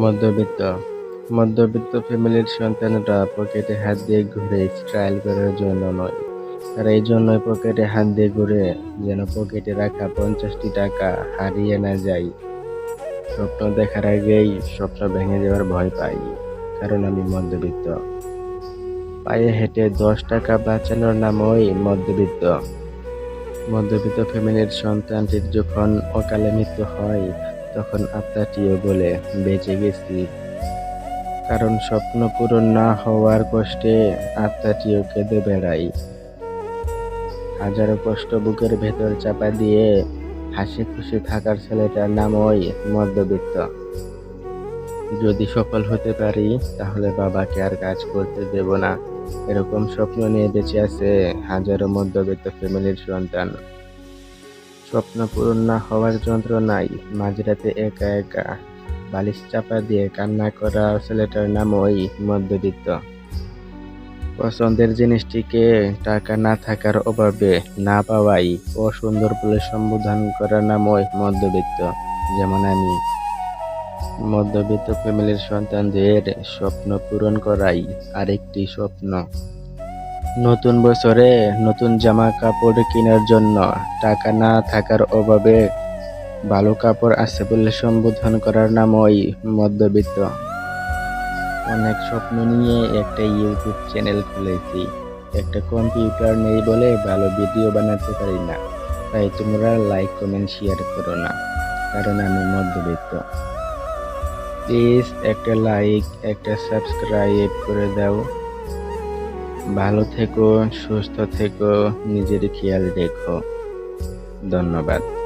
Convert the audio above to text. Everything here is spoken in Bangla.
মধ্যবিত্ত। মধ্যবিত্ত ফ্যামিলির সন্তানরা পকেটে হাত দিয়ে ঘুরে স্টাইল করার জন্য নয়। তারা এই জন্যই পকেটে হাত দিয়ে ঘুরে যেন পকেটে রাখা পঞ্চাশটি টাকা হারিয়ে না যায়। স্বপ্ন দেখার আগেই স্বপ্ন ভেঙে যাওয়ার ভয় পাই, কারণ আমি মধ্যবিত্ত। পায়ে হেঁটে দশ টাকা বাঁচানোর নামই মধ্যবিত্ত। মধ্যবিত্ত ফ্যামিলির সন্তানটির যখন অকালে মৃত্যু হয় তখন আত্মাটিও বলে, বেঁচে গেছি। কারণ স্বপ্ন পূরণ না হওয়ার কষ্টে আত্মাটিও কেঁদে বেড়াই হাজারো কষ্ট বুকের ভেতর চাপা দিয়ে হাসি খুশি থাকার ছেলেটার নাম ওই মধ্যবিত্ত। যদি সফল হতে পারি, তাহলে বাবাকে আর কাজ করতে দেব না। এরকম স্বপ্ন নিয়ে বেঁচে আছে হাজারো মধ্যবিত্ত ফ্যামিলির সন্তান। স্বপ্ন পূরণ না হওয়ার যন্ত্রণায় মাঝরাতে একা একা বালিশ চাপা দিয়ে কান্না করা ছেলেটার নাম ওই মধ্যবিত্ত। পছন্দের জিনিসটিকে টাকা না থাকার অভাবে না পাওয়াই অসুন্দর বলে সম্বোধন করার নাম ওই মধ্যবিত্ত, যেমন আমি। মধ্যবিত্ত ফ্যামিলির সন্তানদের স্বপ্ন পূরণ করাই আরেকটি স্বপ্ন। নতুন বছরে নতুন জামা কাপড় কেনার জন্য টাকা না থাকার অভাবে ভালো কাপড় আছে বলে সম্বোধন করার নাম ওই মধ্যবিত্ত। অনেক স্বপ্ন নিয়ে একটা ইউটিউব চ্যানেল খুলেছি। একটা কম্পিউটার নেই বলে ভালো ভিডিও বানাতে পারি না। তাই তোমরা লাইক কমেন্ট শেয়ার করো না, কারণ আমি মধ্যবিত্ত। প্লিজ একটা লাইক একটা সাবস্ক্রাইব করে দাও। ভালো থেকো সুস্থ থেকো নিজের খেয়াল রেখো। ধন্যবাদ।